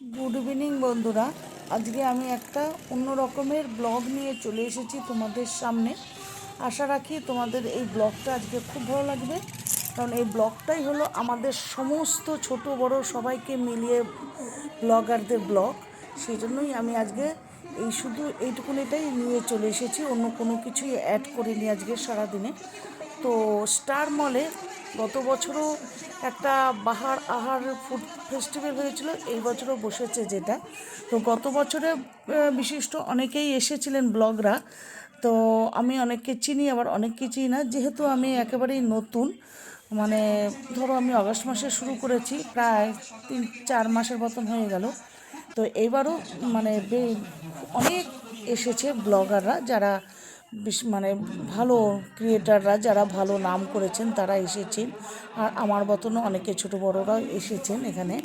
Good evening বন্ধুরা। আজকে আমি একটা অন্য রকমের ব্লগ নিয়ে চলে এসেছি তোমাদের সামনে। আশা রাখি তোমাদের এই ব্লগটা আজকে খুব ভালো লাগবে। কারণ এই ব্লগটাই হলো আমাদের সমস্ত ছোট, বড় সবাইকে মিলিয়ে ব্লগারদের ব্লগ। সেই জন্যই আমি আজকে এই শুধু এইটুকুনিটাই নিয়ে চলে এসেছি। অন্য কোনো কিছুই অ্যাড করিনি আজকে সারাদিনে। তো স্টার মলে গত বছরও একটা বাহার আহার ফুড ফেস্টিভ্যাল হয়েছিল, এই বছরও বসেছে যেটা। তো গত বছরে বিশিষ্ট অনেকেই এসেছিলেন ব্লগরা। তো আমি অনেককে চিনি, আবার অনেককে চিনি না। যেহেতু আমি একেবারেই নতুন মানে ধরো আমি আগস্ট মাসে শুরু করেছি, প্রায় তিন, চার মাসের মতন হয়ে গেল। তো এবারও মানে অনেক এসেছে ব্লগাররা, যারা মানে ভালো ক্রিয়েটাররা যারা ভালো নাম করেছেন তারা এসেছেন। আর আমার মতনও অনেকে ছোটো বড়োরাও এসেছেন এখানে।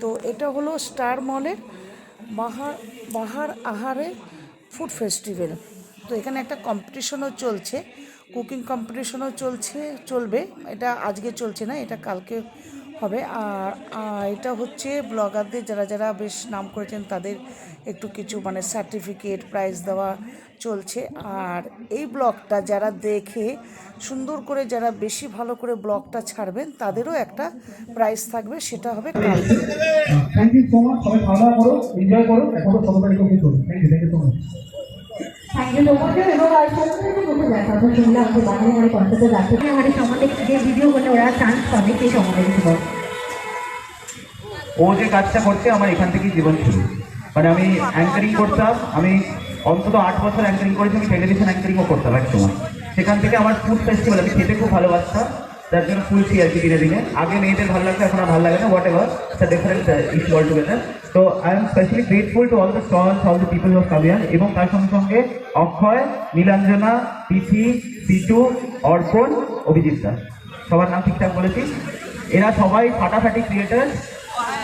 তো এটা হলো স্টার মলের বাহার বাহার আহারে ফুড ফেস্টিভ্যাল তো এখানে একটা কম্পিটিশনও চলছে। কুকিং কম্পিটিশনও চলছে, চলবে। এটা আজকে চলছে না, এটা কালকে হবে। আর এটা হচ্ছে ব্লগারদের যারা যারা বেশ নাম করেছেন তাদের একটু কিছু মানে সার্টিফিকেট প্রাইজ দেওয়া চলছে। আর এই ব্লগটা যারা দেখে সুন্দর করে যারা বেশি ভালো করে ব্লগটা ছাড়বেন, তাদেরও একটা প্রাইজ থাকবে, সেটা হবে কালকে ও যে কাজটা করছে আমার এখান থেকেই জীবন শুরু। মানে আমি অ্যাঙ্কারিং করতাম আমি অন্তত আট বছর অ্যাঙ্কারিং করেছি আমি টেলিভিশন অ্যাঙ্কারিংও করতাম এক সময় সেখান থেকে আমার ফুড ফেস্টিভ্যাল আমি খেতে খুব ভালোবাসতাম। তার জন্য ফুলছি আর কি দিনে দিনে। আগে মেয়েদের ভালো লাগতো, এখন আর ভালো লাগে না whatever it's different issue all together তো I am specially grateful to all the stalls all the people of কাবিয়ান এবং তার সঙ্গে সঙ্গে অক্ষয়, নীলাঞ্জনা পিথি পিটু, অর্পণ, অভিজিৎ দাস সবার নাম ঠিকঠাক বলেছি। এরা সবাই ফাটাফাটি ক্রিয়েটার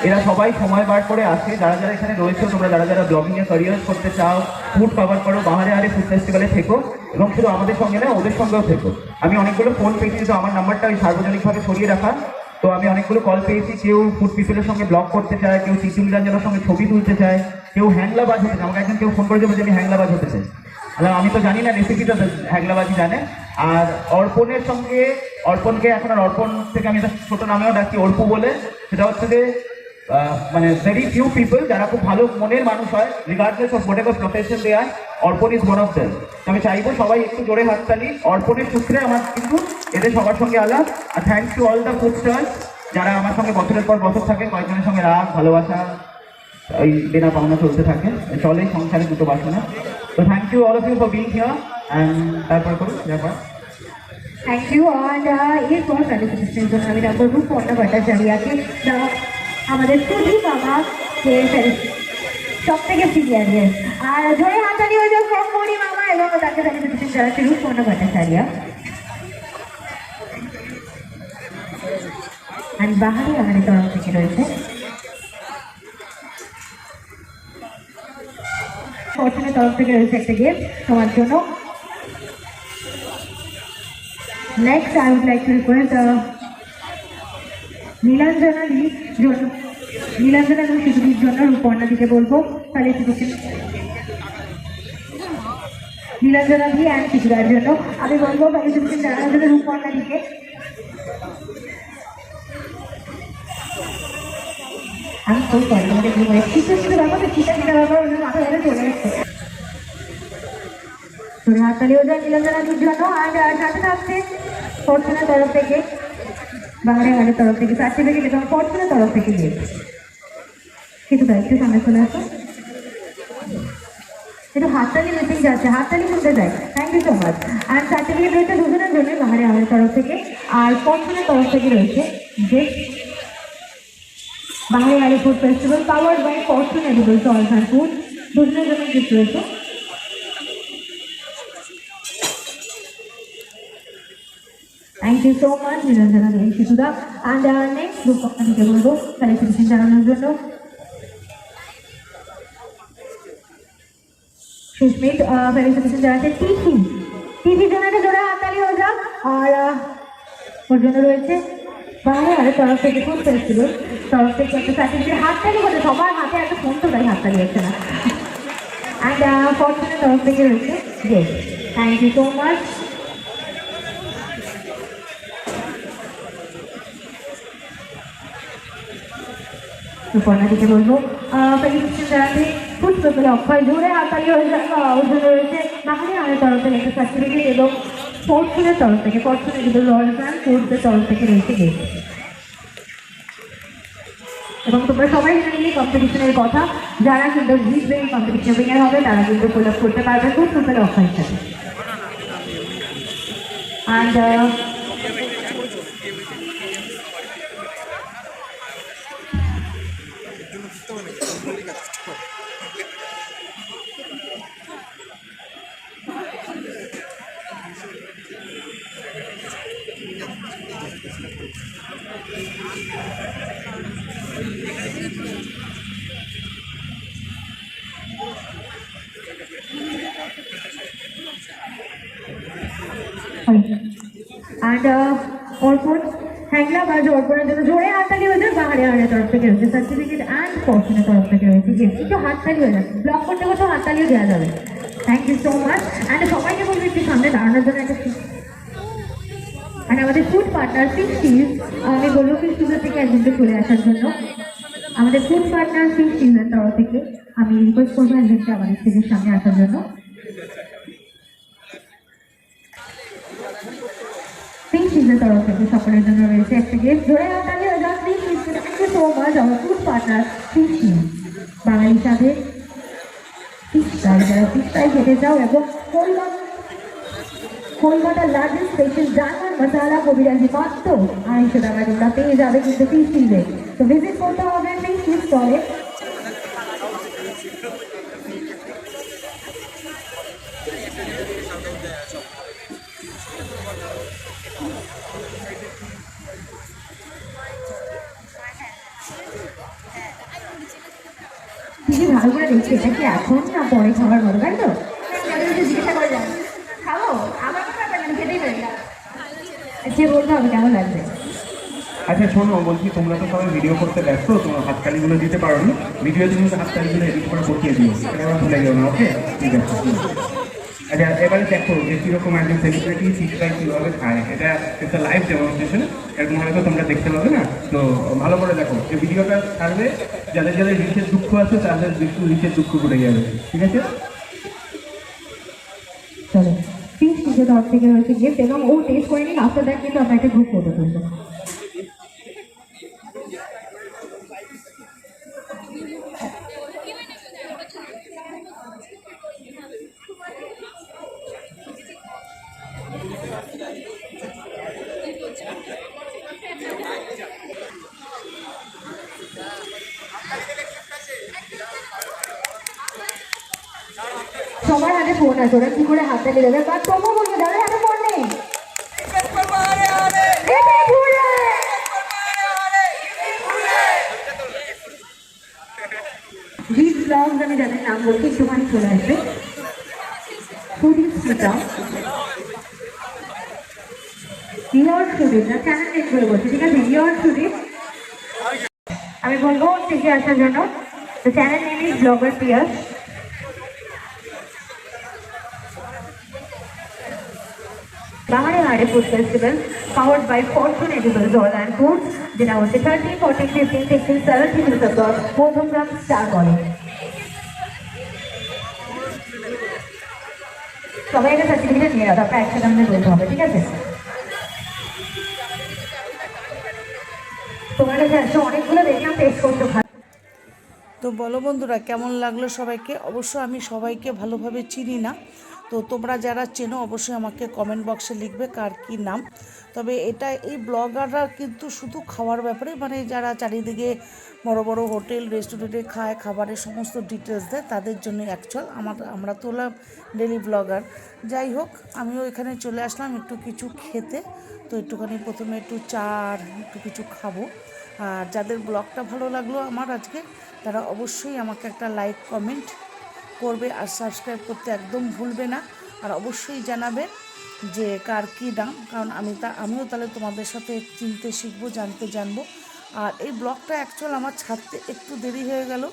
এরা সবাই সময় বার করে আসে। যারা যারা এখানে রয়েছে, তোমরা যারা যারা ব্লগিং এ ক্যারিয়ার করতে চাও ফুড কভার করো, বাহারে আরে ফুড ফেস্টিভ্যালে থেকো, এবং শুধু আমাদের সঙ্গে না ওদের সঙ্গেও থেকো। আমি অনেকগুলো ফোন পেয়েছি, তো আমার নাম্বারটা ওই সার্বজনিকভাবে সরিয়ে রাখা। তো আমি অনেকগুলো কল পেয়েছি, কেউ ফুড পিপলের সঙ্গে ব্লগ করতে চায়, কেউ চিতুল রঞ্জনের সঙ্গে ছবি তুলতে চায়, কেউ হ্যাংলাবাজ হতে চায়। আমাকে একজন কেউ ফোন করে করেছে যে আমি হ্যাংলাবাজ হতে চাই। আমি তো জানি না রেসিপিটা হ্যাংলাবাজি জানে। আর অর্পণের সঙ্গে, অর্পণকে এখন আর অর্পণ থেকে আমি একটা ছোট নামেও ডাকি, অর্পু বলে। সেটা হচ্ছে যে মানে ভেরি ফিউ পিপল যারা খুব ভালো মনের মানুষ হয় regardless of ever profession they are Arpan is one of them আমি চাইব সবাই একটু জোরে হাত হাততালি। অর্পণের সূত্রে আমার কিন্তু এদের সবার সঙ্গে আলাপ। আর thanks to all the food যারা আমার সঙ্গে বছরের পর বছর থাকে, কয়েকজনের সঙ্গে রাগ, ভালোবাসা, এই দেনা পাওনা চলতে থাকে। চলে সংসারে দুটো বাসনা। তো thank you all of you for being here and তারপর করুন, ব্যাপার। থ্যাংক ইউ অ্যান্ড এরপর প্যালিফিকেশনের জন্য আমি ডাক্তার রূপর্ণা ভট্টাচার্যাকে আমাদের প্রদীপ বাবা যে সব থেকে সিনিয়র আর জোরে হাতালি হয়ে যাও সব মামা এবং তাকে প্যালিফিকেশন জানাচ্ছে রূপর্ণা ভট্টাচার্য আর বাহারি আমাদের তরফ থেকে রয়েছে। ফর্চুনের তরফ থেকে রয়েছে একটা গিফট তোমার জন্য। Next, I would like to request uh, জন্য নীলাঞ্জনা এবং শিশুটির জন্য রূপর্ণা দিকে বলব। তাহলে নীলাঞ্জনা দি অ্যান্ড শিশুরার জন্য। আমি বলব, তাহলে বসে জানানোর জন্য রূপর্ণা দিকে আমি খুব করি আমাদের কি মানে শিশু শিশু ব্যাপার ওদের মাথা ধরে চলে এসছে হাততালি ওদের নীলাঞ্জনাদির জন্য। আর সাথে থাকছে ফরচুনের তরফ থেকে। বাংলা গানের তরফ থেকে সার্টিফিকেট এবং ফরচুনের তরফ থেকে দিয়ে কিছু তাই, একটু সামনে চলে আসো। একটু হাততালি মিটিং যাচ্ছে, হাততালি শুনতে চাই থ্যাংক ইউ সো মাচ আর সার্টিফিকেট রয়েছে দুজনের জন্য বাহারে আমার তরফ থেকে। আর ফরচুনের তরফ থেকে রয়েছে যে বাংলা গাড়ি food festival power by Fortune edibles oils and food দুজনের জন্য গিফট রয়েছে। Thank you so much Niranjana Devi শিশুদা and next group আপনাকে বলব ক্যালিফিকেশন জানানোর জন্য সুস্মিত ক্যালিফিকেশন জানাতে তিথি তিথির জন্য একটা জোড়া হাততালি হয়ে যাক। আর ওর জন্য রয়েছে আরে তরফ থেকে ফোন করেছিল তরফ থেকে একটা সার্টিফিকেট, হাততালি করে সবার হাতে একটা ফোন তো তাই হাততালি হচ্ছে না। অ্যান্ড ফরচুনের তরফ থেকে রয়েছে। Yes thank you so much সুপর্ণাদিকে বলব ফেলিসিটেশন জানাতে পেপারে অক্ষয় জোরে যাবে অর্জুন রয়েছে বাহারি আমের তরফ থেকে একটা সার্টিফিকেট এবং ফরচুনের তরফ থেকে ফরচুনের কিন্তু রয়্যাল ব্র্যান্ড ফুডসের তরফ থেকে রয়েছে গিফট এবং তোমরা সবাই জানি এই কম্পিটিশনের কথা যারা কিন্তু জিতবে এই কম্পিটিশন উইনার হবে তারা কিন্তু কোলাপ করতে পারবে ফুড পেপারে অক্ষয়ের সাথে অ্যান্ড অ্যান্ড অর্পণ হ্যাংলা বা অর্পণের জন্য জোরে হাততালি হয়ে যায় বাহারে হারের তরফ থেকে রয়েছে সার্টিফিকেট অ্যান্ড ফর্চুনের তরফ থেকে রয়েছে গিফট একটু হাততালি হয়ে যাচ্ছে। ব্লক করতে করতে হাততালিও দেওয়া যাবে। Thank you so much and সবাইকে বলব একটু সামনে দাঁড়ানোর জন্য একটা আর আমাদের ফুড পার্টনার ফিশ আমি বলব ফিশ চিজের থেকে একজনকে চলে আসার জন্য। আমাদের ফুড পার্টনার ফিশ তরফ থেকে আমি রিকোয়েস্ট করব একজনকে আমাদের স্টেজের সামনে আসার জন্য। চিজের তরফ থেকে সকলের জন্য রয়েছে একটা গিফট ধরে বাঙালি চাও এবং কলকাতা কলকাতার লার্জেস্ট স্পেশাল জার্মান মশালা কবিরাজি মাত্র আড়াইশো টাকা তোমরা পেয়ে যাবে কিন্তু ফিস তো ভিজিট করতে হবে ফিস স্টলে দিদি ভালো করে দেখছি এটা কি এখন না পরে খাবার ভালো তাই তো কেমন লাগবে? আচ্ছা শোনো, বলছি তোমরা তো সবাই ভিডিও করতে ব্যস্ত দিতে পারো নি। তুমি হাততালিগুলো এডিট করে বসিয়ে দিও ভুলে যাও না ওকে ঠিক আছে আচ্ছা এবারে দেখো যে কীরকম একজন সেলিব্রিটি শিক্ষায় কীভাবে খায়? এটা একটা লাইভ ডেমনস্ট্রেশন এরকম হয়তো তোমরা দেখতে পাবে না? তো ভালো করে দেখো, যে ভিডিওটা ছাড়বে, যাদের যাদের রিচের দুঃখ আছে, তাদের রিচের দুঃখ ঘুরে যাবে, ঠিক আছে? চলো ফিস নিজের তরফ থেকে রয়েছে গিফট এবং ও টেস্ট করে নিন আফটার দ্যাট কিন্তু একটা গ্রুপ ফটো তুলবো। সবার হাতে ফোন আছে ওরা কি করে হাতে নিয়ে যাবে বা তবুও বলবে, দাদা হাতে ফোন নেই। আমি বলছি চলে আসবে। না চ্যানেল করে বলছি? ঠিক আছে আমি বলব থেকে আসার জন্য। তো চ্যানেল নেম ব্লগার পিয়ার্স Bahari Hare Food Festival, powered by Fortune Edibles Oil and Foods, যেটা হচ্ছে thirteen fourteen fifteen sixteen seventeen December Madhyamgram star college সবাই একটা সার্টিফিকেট নিয়ে রাখো আপনার একসাথে আমাদের বলতে হবে ঠিক আছে? তোমার কাছে আসলে অনেকগুলো দেখলাম টেস্ট করতে ভালো। তো বলো বন্ধুরা কেমন লাগল সবাইকে? অবশ্য আমি সবাইকে ভালোভাবে চিনি না। তো তোমরা যারা চেনো, অবশ্যই আমাকে কমেন্ট বক্সে লিখবে কার কি নাম। তবে এটা এই ব্লগাররা কিন্তু শুধু খাওয়ার ব্যাপারে মানে যারা চারিদিকে বড় বড় হোটেল রেস্টুরেন্টে খায়, খাবারের সমস্ত ডিটেলস দেয়, তাদের জন্য অ্যাকচুয়াল আমার, আমরা তো হলাম ডেলি ব্লগার যাই হোক, আমিও এখানে চলে আসলাম একটু কিছু খেতে। তো একটুখানি প্রথমে একটু চা আর একটু কিছু খাব। আর যাদের ব্লগটা ভালো লাগল আমার আজকে, তারা অবশ্যই আমাকে একটা লাইক কমেন্ট করবে আর সাবস্ক্রাইব করতে একদম ভুলবে না। আর অবশ্যই জানাবে যে কার কী দাম, কারণ আমি তা, আমিও তাহলে তোমাদের সাথে চিনতে শিখব, জানতে জানব। আর এই ব্লগটা অ্যাকচুয়াল আমার ছাড়তে একটু দেরি হয়ে গেল।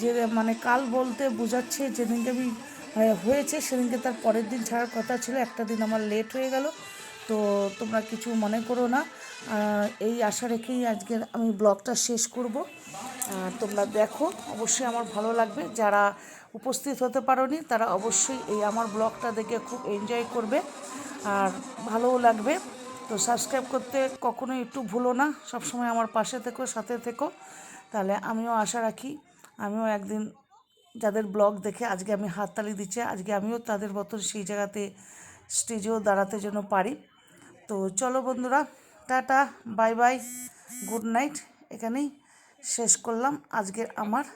যে মানে কাল বলতে বোঝাচ্ছে যেদিনকে আমি হয়েছে, সেদিনকে তার পরের দিন ছাড়ার কথা ছিল, একটা দিন আমার লেট হয়ে গেল। তো তোমরা কিছু মনে করো না। এই আশা রেখেই আজকের আমি ব্লগটা শেষ করব। তোমরা দেখো, অবশ্যই আমার ভালো লাগবে। যারা উপস্থিত হতে পারোনি, তারা অবশ্যই এই আমার ব্লগটা দেখে খুব এনজয় করবে আর ভালোও লাগবে। তো সাবস্ক্রাইব করতে কখনোই একটু ভুলো না। সবসময় আমার পাশে থেকো, সাথে থেকো। তাহলে আমিও আশা রাখি, আমিও একদিন যাদের ব্লগ দেখে আজকে আমি হাততালি দিচ্ছি, আজকে আমিও তাদের মতন সেই জায়গাতে স্টেজেও দাঁড়াতে যেন পারি। তো চলো বন্ধুরা, tata bye bye good night. এখানেই শেষ করলাম আজকের আমার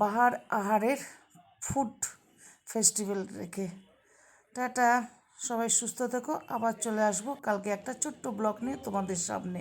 বাহার আহারের ফুড ফেস্টিভ্যাল রেখে। টাটা, সবাই সুস্থ থেকো। আবার চলে আসব কালকে একটা ছোট্ট ব্লগ নিয়ে তোমাদের সামনে।